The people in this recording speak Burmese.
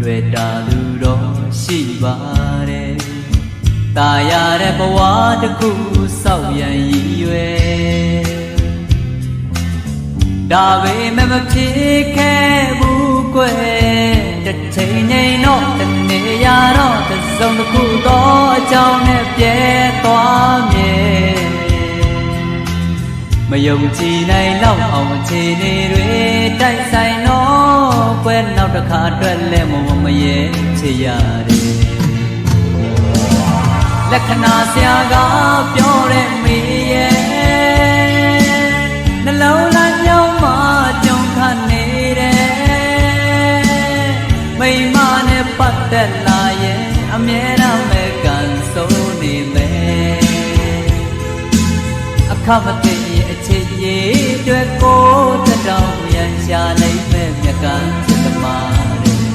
တွေ့တာသူတော့ရှိပါတယ်ตาရတဲ့ဘဝတစ်ခုစောက်ရန်ရည်ရွယ်ဒါပေမဲ့မဖြစ်ခဲ့ဘူးကွယ်တစ်ချိန်ချိန်တော့တစ်နေရာတော့တစ်စုံတစ်ခုတော့အကြောင်းနဲ့ပြဲသွားမြဲမယုံကြည်နိုင်တော့အောင်အခြေအနေတွေတိုက်ဆိုင် တော့ကွယ်နောက်တစ်ခါအတွက်လဲမမမရဲချေရတယ်လက္ခဏာဆရာကပြောတဲ့မေရဲ့နှလုံးသားညောင်းမှကြုံခနေတယ်မိမနဲ့ပတ်သက်လာရင်အမြဲတမ်းပဲကန်ဆုံးနေမယ်အခမသိရဲ့အချစ်ကြီးအတွက်ကိုတတောင်ရန်ရှာလိုက်မဲ့မြကန်းစ mind.